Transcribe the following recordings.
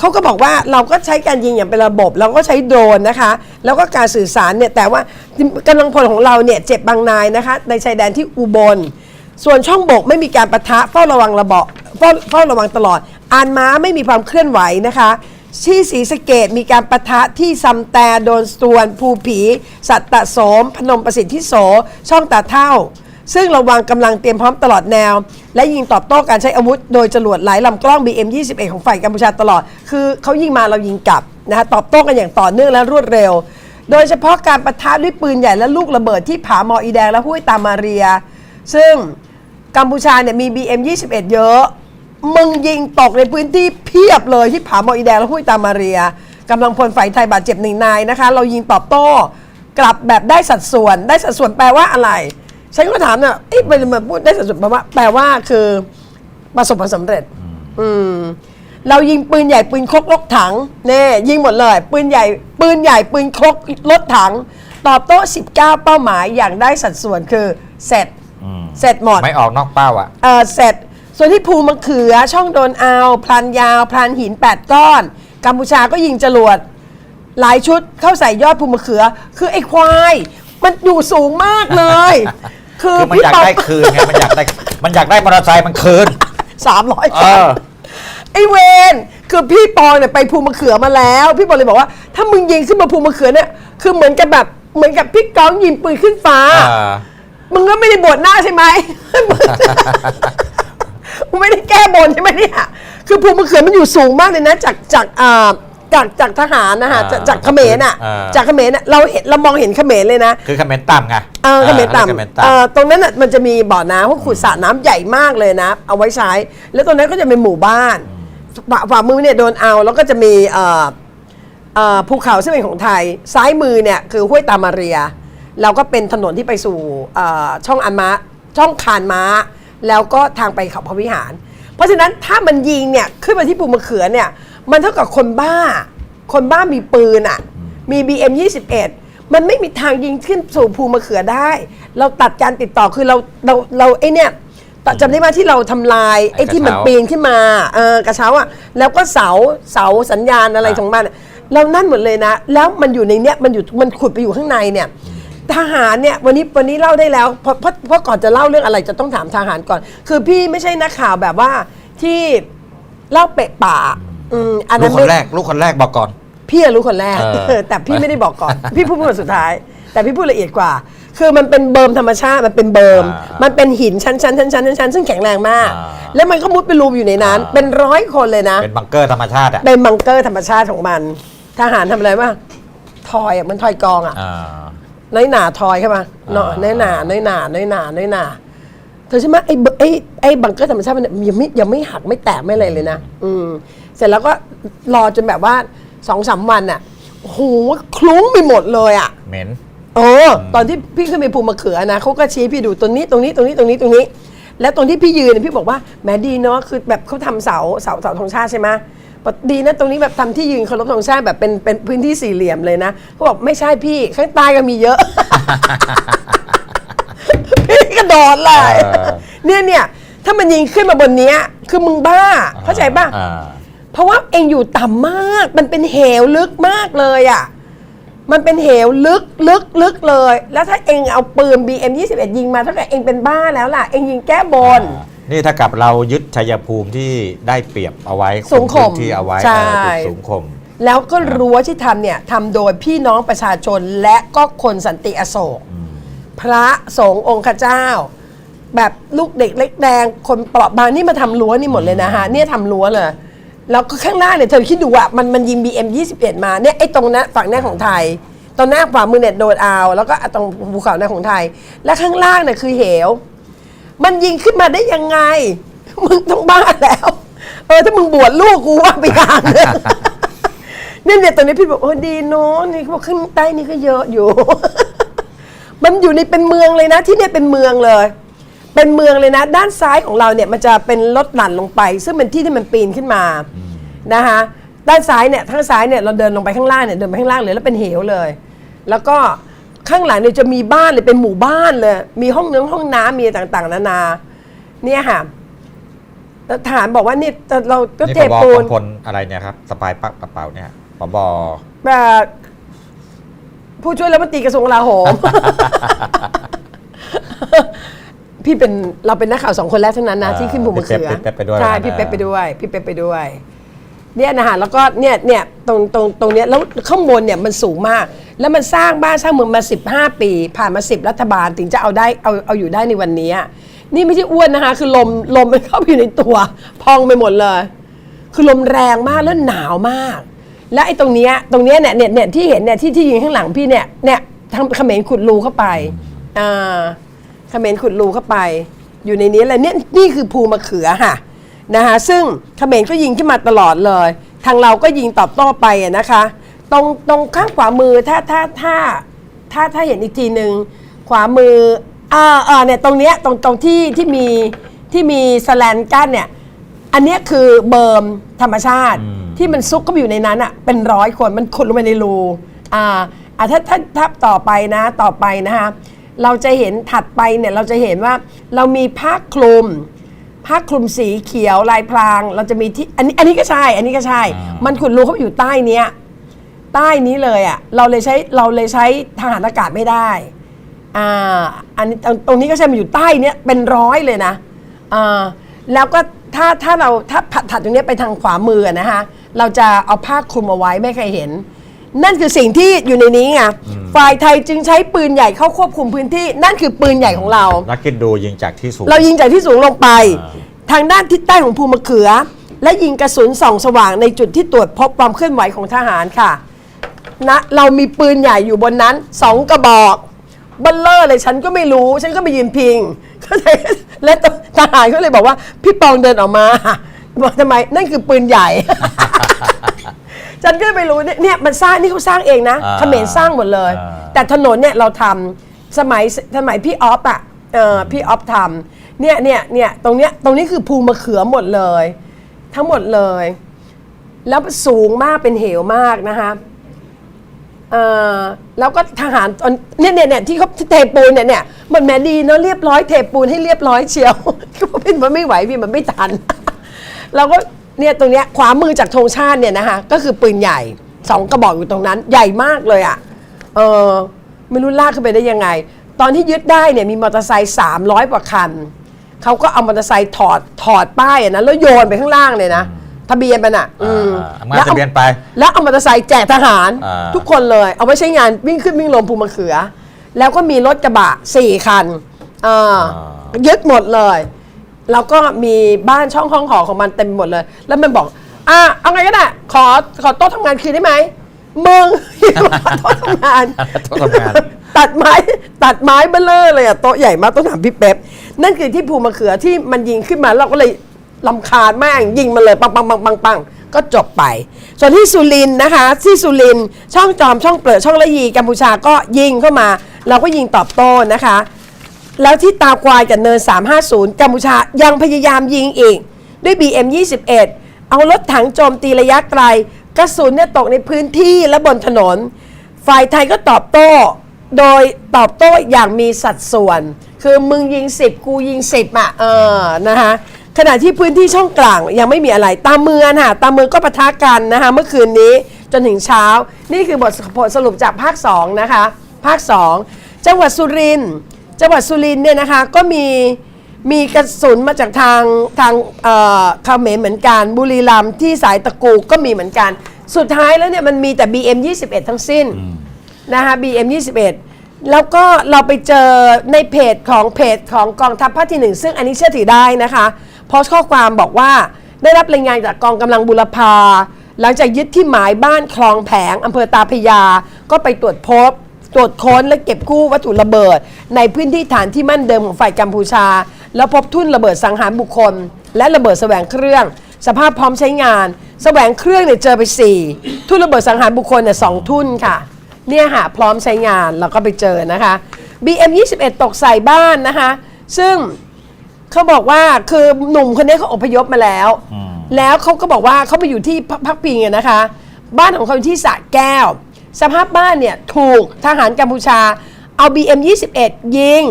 เขาก็บอกว่าเราก็ใช้การยิงอย่างเป็นระบบ เราก็ใช้โดรนนะคะ แล้วก็การสื่อสารเนี่ยแต่ว่ากำลังพลของเราเนี่ยเจ็บบางนายนะคะ ในชายแดนที่อุบล ส่วนช่องบกไม่มีการประทะเฝ้าระวังระเบาะเฝ้าเฝ้าระวังตลอด อานม้าไม่มีความเคลื่อนไหวนะคะที่ศรีสะเกดมีการประทะที่ซัมแต่โดนสตวน ภูผี สัตตะโสม พนมประสิทธิโส ช่องตาเท่า ซึ่งระวังกำลังเตรียมพร้อมตลอดแนว และยิงตอบโต้การใช้อาวุธ โดยจรวดหลายลำกล้อง BM21 ของฝ่ายกัมพูชาตลอด คือเขายิงมาเรายิงกลับนะคะตอบโต้กันอย่างต่อเนื่องและรวดเร็ว โดยเฉพาะการประทะด้วยปืนใหญ่และลูกระเบิดที่ผาหมออีแดงและห้วยตามาเรีย ซึ่งกัมพูชาเนี่ยมี BM21 เยอะ มึงยิงตกในพื้นที่เพียบเลยที่ผาหมออีแดงและห้วยตามาเรียกำลังพลฝ่ายไทยบาดเจ็บหนึ่งนายนะคะ เรายิงตอบโต้กลับแบบได้สัดส่วน ได้สัดส่วนแปลว่าอะไร ฉันก็ถามเนี่ยเอ๊ะมันมาพูดได้สัดส่วนแปลว่าแปลว่าคือประสบความสำเร็จ อืม เรายิงปืนใหญ่ปืนคกรถถังเน่ยิงหมดเลย ปืนใหญ่ปืนใหญ่ปืนคกรถถัง ตอบโต้ 19 เป้าหมายอย่างได้สัดส่วนคือเสร็จ อืมเสร็จหมด ไม่ออกนอกเป้าอะ เออเสร็จ ส่วนที่ภูมะเขือช่องโดนเอาพลานยาวพลานหิน 8 ก้อน กัมพูชาก็ยิงจรวด หลายชุดเข้าใส่ยอดภูมะเขือ คือไอ้ควาย มันอยู่สูงมากเลย คือคือมันพี่อยากปอได้คืนไงมันอยากได้มันอยากได้มอเตอร์ไซค์มันคืนสามร้อยเออ ไอ้เวนคือพี่ปองเนี่ยไปภูมะเขือมาแล้ว พี่ปองเลยบอกว่า ถ้ามึงยิงขึ้นมาภูมะเขือเนี่ยคือเหมือนกับแบบเหมือนกับพี่ก้องยิงปืนขึ้นฟ้าอ่ามึงก็ไม่ได้บวชหน้าใช่ไหม มึงไม่ได้แก้บนใช่ไหมเนี่ย คือภูมิมะเขือมันอยู่สูงมากเลยนะ จากจากอ่า จากจากทหารนะฮะอ่าจากจากเขมรอะ อ่า จากเขมรน่ะเราเห็นเรามองเห็นเขมรเลยนะ คือคอมเมนต์ต่ำไงเออเขมรเขมรต่ำเออตรงนั้นน่ะมันจะมีบ่อน้ำพวกขุดสระน้ำใหญ่มากเลยนะ เอาไว้ใช้ แล้วตรงนั้นก็จะเป็นหมู่บ้านฝ่าฝ่ามือเนี่ยโดนเอาแล้วก็จะมีเอ่อเอ่อภูเขาซึ่งเป็นของไทย ซ้ายมือเนี่ยคือห้วยตามาเรีย แล้วก็เป็นถนนที่ไปสู่เอ่อช่องอันม้าช่องคานม้า แล้วก็ทางไปเขาพระวิหาร เพราะฉะนั้นถ้ามันยิงเนี่ยขึ้นมาที่ภูมะเขือเนี่ย มันเท่ากับคนบ้า คนบ้ามีปืนอะ มี BM 21 มันไม่มีทางยิงขึ้นสู่ภูมะเขือได้ เราตัดการติดต่อคือเราเราเราไอเนี่ยตัดจำได้ไหมที่เราทำลายไอ้ที่มันปีนขึ้นมาเออกระเช้าอะแล้วก็เสาเสาสัญญาณอะไรของมันอะเรานั่นหมดเลยนะ แล้วมันอยู่ในเนี้ยมันอยู่มันขุดไปอยู่ข้างในเนี่ยทหารเนี่ยวันนี้วันนี้เล่าได้แล้วเพราะเพราะเพราะก่อนจะเล่าเรื่องอะไรจะต้องถามทหารก่อน คือพี่ไม่ใช่นักข่าวแบบว่าที่เล่าเปะป่า อืมอันลูนั้กนคนไม่แรก ลูกคนแรกบอกก่อน พี่อะรู้คนแรก เออเออแต่พี่ไม่ได้บอกก่อน พี่พูดคนสุดท้าย แต่พี่พูดละเอียดกว่า คือมันเป็นเบิร์มธรรมชาติมันเป็นเบิร์มอ่ามัมันเป็นหินชั้นชั้นชั้นชั้นชั้นชั้นซึ่งแข็งแรงมาก อ่าแล้วมันก็มุดไปรูมอยู่ในนั้น อ่า เป็นร้อยคนเลยนะ เป็นบังเกอร์ธรรมชาติอะเป็นบังเกอร์ธรรมชาติของมัน ทหารทำอะไรบ้างทอยอะมันทอยกองอะ อ่า น้อยหนาทอยเข้ามาเนาะอ่า น้อยหนาน้อยหนาน้อยหนาน้อยหนาเธอใช่ไหมไอ้เบไอ้ไอ้บังเกอร์ธรรมชาติมันยังไม่ยังไม่หักไม่แตกไม่อะไรเลยนะ อืม เสร็จแล้วก็รอจนแบบว่าสองสามวันอะโอ้โหคลุ้งไปหมดเลยอะ เหม็นโอ้ตอนที่พี่ขึ้นไปภูมะเขือนะเขาก็ชี้พี่ดูตรงนี้ตรงนี้ตรงนี้ตรงนี้ตรงนี้ แล้วตรงที่พี่ยืนเนี่ยพี่บอกว่าแหมดีเนาะคือแบบเขาทำเสาเสาเสาธงชาติใช่ไหมบอกดีนะตรงนี้แบบทำที่ยืนเคารพธงชาติแบบเป็นเป็นพื้นที่สี่เหลี่ยมเลยนะเขาบอกไม่ใช่พี่ข้างใต้ก็มีเยอะ พี่กระโดดเลยเออ เนี่ยเนี่ยถ้ามันยิงขึ้นมาบนเนี้ยคือมึงบ้าเข้าใจป่ะ อ่า เพราะว่าเองอยู่ต่ำมาก มันเป็นเหวลึกมากเลยอะ มันเป็นเหวลึกลึกลึกเลย แล้วถ้าเองเอาปืน BM 21ยิงมาเท่ากับเองเป็นบ้าแล้วล่ะ เองยิงแก้บนนี่ถ้ากับเรายึดชัยภูมิที่ได้เปรียบเอาไว้สูงข่มพื้นที่เอาไว้ใช่ เออจุดสูงข่ม แล้วก็รั้วที่ทำเนี่ยทำโดยพี่น้องประชาชนและก็คนสันติอโศก พระสงฆ์องค์ข้าเจ้า แบบลูกเด็กเล็กแดงคนเปราะบางนี่มาทำรั้วนี่หมดเลยนะฮะเนี่ยทำรั้วเลย แล้วก็ข้างหน้าเนี่ยเธอคิดดูอะมันมันยิง BM 21 มาเนี่ยไอ้ตรงนั้นฝั่งหน้าของไทยตรงหน้าขวามือเนี่ยโดนเอาแล้วก็ตรงภูเขาหน้าของไทย และข้างล่างเนี่ยคือเหว มันยิงขึ้นมาได้ยังไง มึงต้องบ้าแล้ว เออถ้ามึงบวชลูกกูว่าไปอย่างเลยเนี่ยเนี่ยตอนนี้พี่บอกโอ้ดีเนาะนี่เขาบอกขึ้นใต้นี่ก็เยอะอยู่ มันอยู่ในเป็นเมืองเลยนะ ที่เนี่ยเป็นเมืองเลย เป็นเมืองเลยนะ ด้านซ้ายของเราเนี่ยมันจะเป็นลดหลั่นลงไป ซึ่งเป็นที่ที่มันปีนขึ้นมานะคะด้านซ้ายเนี่ยทางซ้ายเนี่ยเราเดินลงไปข้างล่างเนี่ยเดินไปข้างล่างเลยแล้วเป็นเหวเลย แล้วก็ข้างหลังเนี่ยจะมีบ้านเลยเป็นหมู่บ้านเลย มีห้องเนื้อห้องน้ำมีต่างๆ นานาเนี่ยค่ะทหารบอกว่านี่เราก็นี่เทผบปูนกองพลอะไรเนี่ยครับสปายปักกระเป๋าเนี่ยผบแบบผู้ช่วยรัฐมนตรีกระทรวงกลาโหม พี่เป็นเราเป็นนักข่าวสองคนแรกเท่านั้นนะ อ่าที่ขึ้นภูมะเขือพี่เป๊ปพี่เป๊ปไปด้วยใช่นะพี่เป๊ปไปด้วยพี่เป๊ปไปด้วย เนี่ยนะฮะแล้วก็เนี่ยเนี่ยตรงตรงตรงเนี้ยแล้วข้างบนเนี่ยมันสูงมาก แล้วมันสร้างบ้านสร้างเมืองมา 15 ปี ผ่านมา 10 รัฐบาลถึงจะเอาได้เอาเอาอยู่ได้ในวันนี้อะนี่ไม่ใช่อ้วนนะคะ คือลมลมมันเข้าไปอยู่ในตัว พองไปหมดเลย คือลมแรงมากแล้วหนาวมาก และไอ้ตรงเนี้ยตรงเนี้ยเนี่ยเนี่ยเนี่ยที่เห็นเนี่ยที่ที่ยิงข้างหลังพี่เนี่ยเนี่ยทางเขมรขุดรูเข้าไปอ่า เขมรขุดรูเข้าไป อยู่ในนี้แหละเนี่ยนี่คือภูมะเขือค่ะนะคะซึ่งเขมรก็ยิงขึ้นมาตลอดเลย ทางเราก็ยิงตอบโต้ไปอะนะคะ ตรงตรงข้างขวามือถ้าถ้าถ้าถ้าถ้าเห็นอีกทีหนึ่งขวามืออ่าอ่าเนี่ยตรงเนี้ยตรงตรงที่ที่มีที่มีสแลนกั้นเนี่ยอันเนี้ยคือเบิร์มธรรมชาติอืมที่มันซุกเข้าไปอยู่ในนั้นอะเป็นร้อยคนมันขุดลงไปในรูอ่าอ่าถ้าถ้าถ้าต่อไปนะต่อไปนะคะ เราจะเห็นถัดไปเนี่ยเราจะเห็นว่าเรามีผ้าคลุมผ้าคลุมสีเขียวลายพราง เราจะมีที่อันนี้อันนี้ก็ใช่ อันนี้ก็ใช่ อ่ามั มันขุดรูเข้าไปอยู่ใต้เนี้ยใต้นี้เลยอะเราเลยใช้เราเลยใช้ทหารอากาศไม่ได้อ่าอันนี้ตรงตรงนี้ก็ใช่มันอยู่ใต้เนี้ยเป็นร้อยเลยนะอ่าแล้วก็ถ้าถ้าเราถ้าผัดถัดตรงเนี้ยไปทางขวามืออะนะคะเราจะเอาผ้าคลุมเอาไว้ไม่ใครเห็น นั่นคือสิ่งที่อยู่ในนี้ไงฝ่ายไทยจึงใช้ปืนใหญ่เข้าควบคุมพื้นที่ นั่นคือปืนใหญ่ของเรา นักคิดดูยิงจากที่สูง เรายิงจากที่สูงลงไปอ่าทางด้านทิศใต้ของภูมะเขือ และยิงกระสุนส่องสว่างในจุดที่ตรวจพบความเคลื่อนไหวของทหารค่ะนะเรามีปืนใหญ่อยู่บนนั้นสองกระบอกเบัลเลอร์เลยฉันก็ไม่รู้ ฉันก็ไปยืนพิงเข้าใจและทหารก็เลยบอกว่า พี่ปองเดินออกมาบอกทำไมนั่นคือปืนใหญ่ ฉันก็ไม่รู้เนี่ยเนี่ยมันสร้างนี่เขาสร้างเองนะอ่าเขมรสร้างหมดเลย อ่า แต่ถนนเนี่ยเราทำสมัยสมัยพี่ออฟอะเออพี่ออฟทำเนี่ยเนี่ยเนี่ยตรงเนี้ยตรงนี้คือภูมะเขือหมดเลย ทั้งหมดเลย แล้วสูงมากเป็นเหวมากนะคะเออแล้วก็ทหารตอนเนี่ยเนี่ยเนี่ยที่เขาเทปูนเนี่ยเนี่ยมันแหมดีเนาะเรียบร้อยเทปูนให้เรียบร้อยเชียว ก็เป็นมันไม่ไหวพี่มันไม่ทัน เราก็ เนี่ยตรงเนี้ยขวามือจากธงชาติเนี่ยนะคะก็คือปืนใหญ่สองกระบอกอยู่ตรงนั้น ใหญ่มากเลยอะ่ะเออไม่รู้ลากขึ้นไปได้ยังไง ตอนที่ยึดได้เนี่ยมีมอเตอร์ไซค์สามร้อยกว่าคันเขาก็เอามอเตอร์ไซค์ถอดถอดป้ายอะนะแล้วโยนไปข้างล่างเลยนะทะเบียนมันอะอืมอ่าเอามาทะเบียนไปแล้วเอามอเตอร์ไซค์แจกทหาร อ่า ทุกคนเลยเอาไว้ใช้งานวิ่งขึ้นวิ่งลงภูมะเขือ แล้วก็มีรถกระบะสี่คันเออยึดหมดเลย แล้วก็มีบ้านช่องห้องหอของมันเต็มหมดเลย แล้วมันบอก อะเอาไงก็ได้ขอขอโต๊ะทำงานคืนได้ไหมมึงโต๊ะทำงาน โต๊ะทำงาน ตัดไม้ตัดไม้เบลเลอร์เลยอะโต๊ะใหญ่มากต้องถามพี่เป๊ปนั่นคือที่ภูมะเขือที่มันยิงขึ้นมาเราก็เลยลำคาญแม่งยิงมันเลยปังปังปังปังปังก็จบไป ส่วนที่สุรินทร์นะคะ ที่สุรินทร์ช่องจอมช่องเปลือกช่องละยีกัมพูชาก็ยิงเข้ามา เราก็ยิงตอบโต้นะคะ แล้วที่ตาควายกับเนิน 350 กัมพูชายังพยายามยิงอีก ด้วย BM 21 เอารถถังโจมตีระยะไกล กระสุนเนี่ยตกในพื้นที่และบนถนน ฝ่ายไทยก็ตอบโต้ โดยตอบโต้อย่างมีสัดส่วน คือมึงยิง 10 กูยิง 10อะเออนะคะขณะที่พื้นที่ช่องกลางยังไม่มีอะไร ตามเมืองค่ะตามเมืองก็ปะทะกันนะคะเมื่อคืนนี้จนถึงเช้า นี่คือบทสรุปจากภาค 2 นะคะ ภาค 2 จังหวัดสุรินทร์ จังหวัดสุรินทร์เนี่ยนะคะก็มีมีกระสุนมาจากทางทางเอ่อเขมรเหมือนกัน บุรีรัมย์ที่สายตะกูก็มีเหมือนกัน สุดท้ายแล้วเนี่ยมันมีแต่ BM 21 ทั้งสิ้นนะคะ BM 21 แล้วก็เราไปเจอในเพจของเพจของกองทัพภาคที่หนึ่งซึ่งอันนี้เชื่อถือได้นะคะโพสต์ข้อความบอกว่าได้รับรายงานจากกองกำลังบุรพา หลังจากยึดที่หมายบ้านคลองแผงอำเภอตาพระยา ก็ไปตรวจพบ ตรวจค้นและเก็บกู้วัตถุระเบิด ในพื้นที่ฐานที่มั่นเดิมของฝ่ายกัมพูชา แล้วพบทุ่นระเบิดสังหารบุคคล และระเบิดแสวงเครื่อง สภาพพร้อมใช้งาน แสวงเครื่องเนี่ยเจอไป 4 ทุ่นระเบิดสังหารบุคคลเนี่ยสองทุ่นค่ะ เนี่ยค่ะพร้อมใช้งานเราก็ไปเจอนะคะ BM 21ตกใส่บ้านนะคะ ซึ่งเขาบอกว่าคือหนุ่มคนนี้เขาอพยพมาแล้วอืมแล้วเขาก็บอกว่าเขาไปอยู่ที่พักพักพิงอะนะคะ บ้านของเขาอยู่ที่สระแก้ว สภาพบ้านเนี่ยถูกทหารกัมพูชาเอา BM 21 ยิง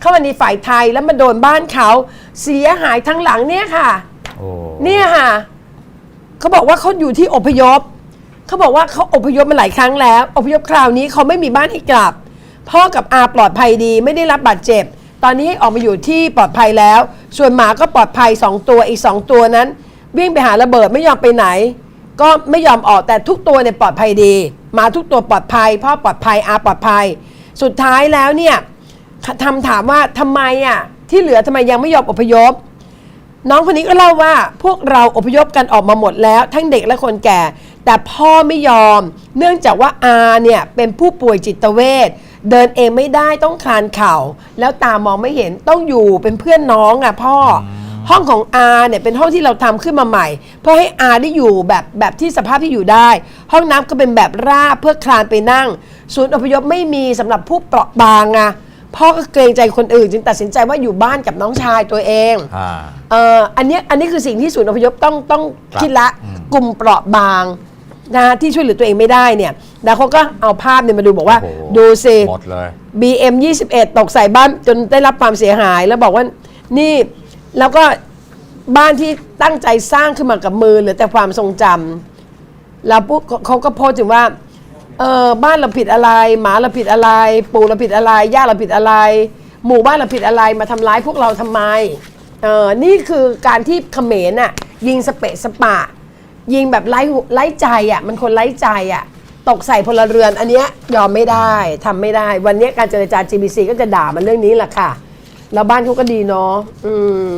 เข้ามาในฝ่ายไทยแล้วมาโดนบ้านเขาเสียหายทั้งหลังเนี่ยค่ะโอ้เนี่ยค่ะเขาบอกว่าเขาอยู่ที่อพยพเขาบอกว่าเขาอพยพมาหลายครั้งแล้ว อพยพคราวนี้เขาไม่มีบ้านให้กลับ พ่อกับอาปลอดภัยดีไม่ได้รับบาดเจ็บ ตอนนี้ออกมาอยู่ที่ปลอดภัยแล้ว ส่วนหมาก็ปลอดภัย 2 ตัวอีก 2 ตัวนั้น วิ่งไปหาระเบิดไม่ยอมไปไหน ก็ไม่ยอมออกแต่ทุกตัวเนี่ยปลอดภัยดีห มาทุกตัวปลอดภัย พ่อปลอดภัยอาปลอดภัย สุดท้ายแล้วเนี่ยทำถามว่าทำไมอะที่เหลือทำไมยังไม่ยอมอพยพ น้องคนนี้ก็เล่าว่าพวกเราอพยพกันออกมาหมดแล้ว ทั้งเด็กและคนแก่ แต่พ่อไม่ยอม เนื่องจากว่าอาเนี่ยเป็นผู้ป่วยจิตเวชเดินเองไม่ได้ต้องคลานเข่า แล้วตามองไม่เห็นต้องอยู่เป็นเพื่อนน้องอะพ่ออ ห้องของอาเนี่ยเป็นห้องที่เราทำขึ้นมาใหม่ เพื่อให้อาได้อยู่แบบแบบที่สภาพที่อยู่ได้ ห้องน้ำก็เป็นแบบราบเพื่อคลานไปนั่ง ศูนย์อพยพไม่มีสำหรับผู้เปราะบางอะพ่อก็เกรงใจคนอื่น จึงตัดสินใจว่าอยู่บ้านกับน้องชายตัวเองอ่าเอ่ออันเนี้ยอันนี้คือสิ่งที่ศูนย์อพยพต้องต้องครับคิดละอืมกลุ่มเปราะบางนะที่ช่วยเหลือตัวเองไม่ได้เนี่ยแล้วเขาก็เอาภาพเนี่ยมาดูบอกว่าโอ้โหดูสิหมดเลย BM 21 ตกใส่บ้านจนได้รับความเสียหาย แล้วบอกว่านี่ แล้วก็บ้านที่ตั้งใจสร้างขึ้นมากับมือเหลือแต่ความทรงจำแล้วปุ๊บเขาก็โพสต์ถึงว่าเออบ้านเราผิดอะไร หมาเราผิดอะไร ปู่เราผิดอะไรย่าเราผิดอะไร หมู่บ้านเราผิดอะไรมาทำร้ายพวกเราทำไมเออนี่คือการที่เขมรน่ะยิงสเปะสปะ ยิงแบบไร้หูไร้ใจอะมันคนไร้ใจอะตกใส่พลเรือนอันเนี้ยยอมไม่ได้ทำไม่ได้ วันเนี้ยการเจรจา GBC ก็จะด่ามันเรื่องนี้แหละค่ะ แล้วบ้านเขาก็ดีเนาะอืม